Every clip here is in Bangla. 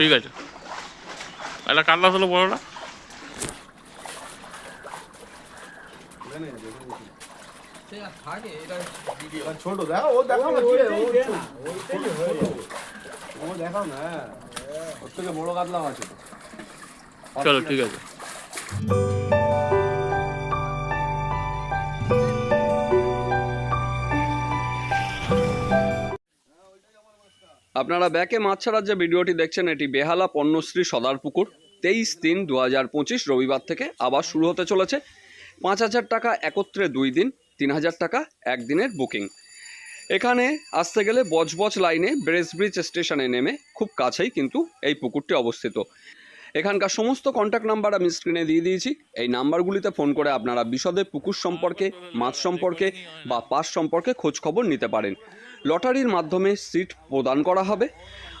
ঠিক আছে এটা কাতলা ছিল বড়টা ছোট দেখো দেখো না ও। দেখাও না ওর থেকে বড় কাতলা আছে চলো, ঠিক আছে আপনারা ব্যাকে মাছ ছাড়ার যে ভিডিওটি দেখছেন, এটি বেহালা পণ্যশ্রী সদারপুকুর। তেইশ তিন দু রবিবার থেকে আবার শুরু হতে চলেছে। পাঁচ হাজার টাকা একত্রে দুই দিন, তিন হাজার টাকা একদিনের বুকিং। এখানে আসতে গেলে বজবজ লাইনে ব্রেসব্রিজ স্টেশনে নেমে খুব কাছেই কিন্তু এই পুকুরটি অবস্থিত। এখানকার সমস্ত কন্ট্যাক্ট নাম্বার আমি স্ক্রিনে দিয়ে দিয়েছি। এই নাম্বারগুলিতে ফোন করে আপনারা বিশদে পুকুর সম্পর্কে, মাছ সম্পর্কে বা পাস সম্পর্কে খোঁজ খবর নিতে পারেন। লটারির মাধ্যমে সিট প্রদান করা হবে।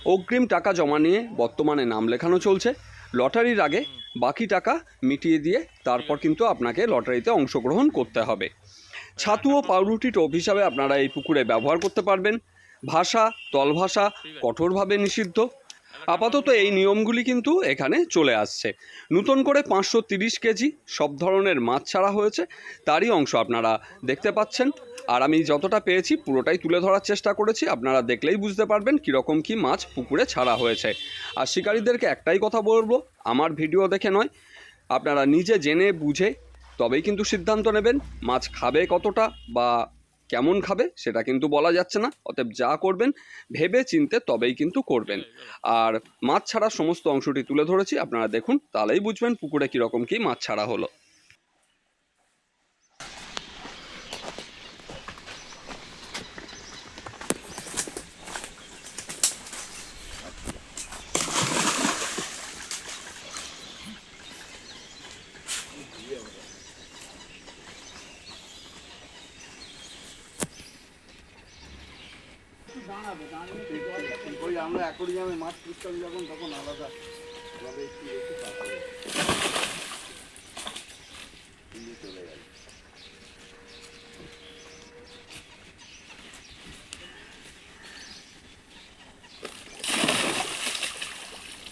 অগ্রিম টাকা জমা নিয়ে বর্তমানে নাম লেখানো চলছে। লটারির আগে বাকি টাকা মিটিয়ে দিয়ে তারপর কিন্তু আপনাকে লটারিতে অংশগ্রহণ করতে হবে। ছাতু ও পাউরুটি টোপ হিসাবে আপনারা এই পুকুরে ব্যবহার করতে পারবেন। ভাষা, তলভাষা কঠোরভাবে নিষিদ্ধ। আপাতত এই নিয়মগুলি কিন্তু এখানে চলে আসছে। নতুন করে পাঁচশো কেজি সব ধরনের মাছ ছাড়া হয়েছে। তারই অংশ আপনারা দেখতে পাচ্ছেন। আর আমি যতটা পেয়েছি পুরোটাই তুলে ধরার চেষ্টা করেছি। আপনারা দেখলেই বুঝতে পারবেন কীরকম কি মাছ পুকুরে ছাড়া হয়েছে। আর শিকারীদেরকে একটাই কথা বলব, আমার ভিডিও দেখে নয়, আপনারা নিজে জেনে বুঝে তবেই কিন্তু সিদ্ধান্ত নেবেন মাছ খাবে কতটা বা কেমন খাবে, সেটা কিন্তু বলা যাচ্ছে না। অতএব যা করবেন ভেবে চিনতে তবেই কিন্তু করবেন। আর মাছ ছাড়া সমস্ত অংশটি তুলে ধরেছি, আপনারা দেখুন, তাহলেই বুঝবেন পুকুরে কীরকম কী মাছ ছাড়া হলো। ওই আমরা অ্যাকোরিয়ামে মাছ পুষতাম যখন তখন আলাদা ভাবে একটু একটু তারপরে চলে গেল।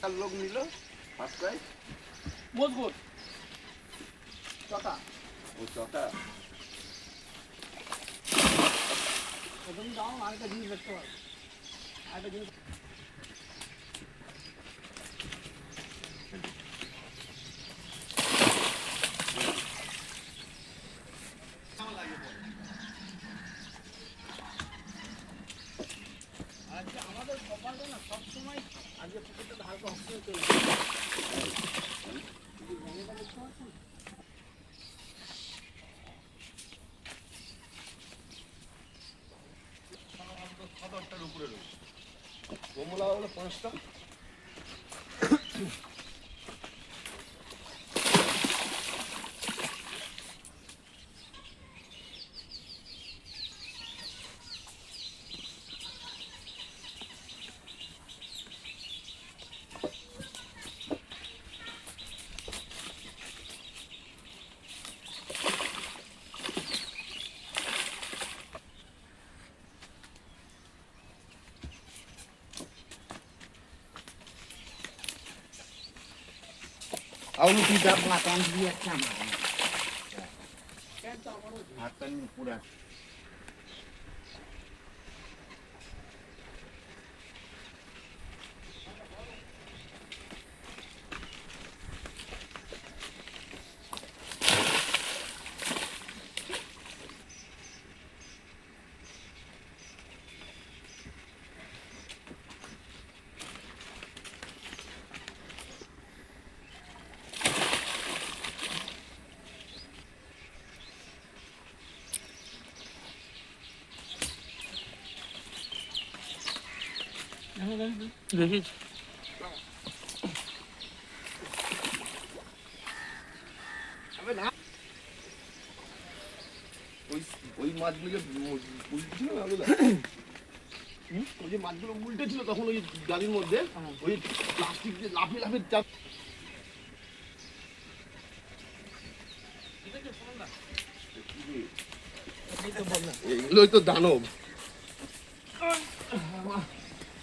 কাল লোক নিল ফার্স্ট মজবুত চটা ও চটা তুমি যাও আরেকটা জিনিস দেখতে পারো। আরেকটা জিনিস আজকে আমাদের কপালটা না সবসময় আজকে পুকুরটা হালকা অক্সিজেন চলে কমলা হলো পাঁচটা। Aulu tidak melakukan dia sama. Kan tak perlu. Hatan kurang. ওই ওই মাছগুলো উল্টে না ওগুলো? ওই যে মাছগুলো উল্টে ছিল তখন ওই গাড়ির মধ্যে ওই প্লাস্টিক দিয়ে লাফিয়ে লাফিয়ে চাপ এগুলোই তো দানব।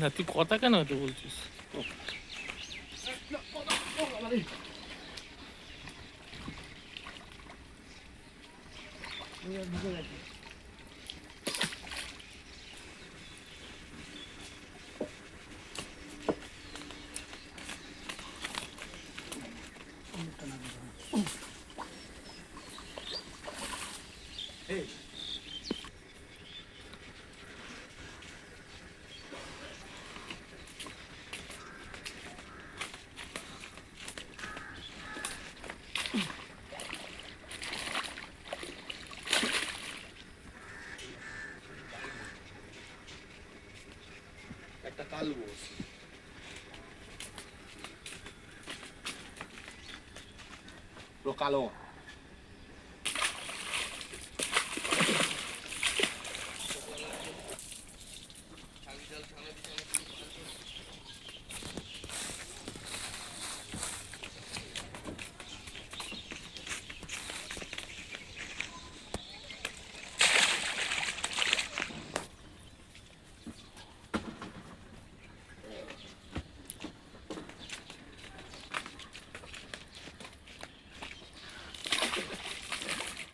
না তুই কথা কেন হতে বলছিস? তুই luz. Pro calor.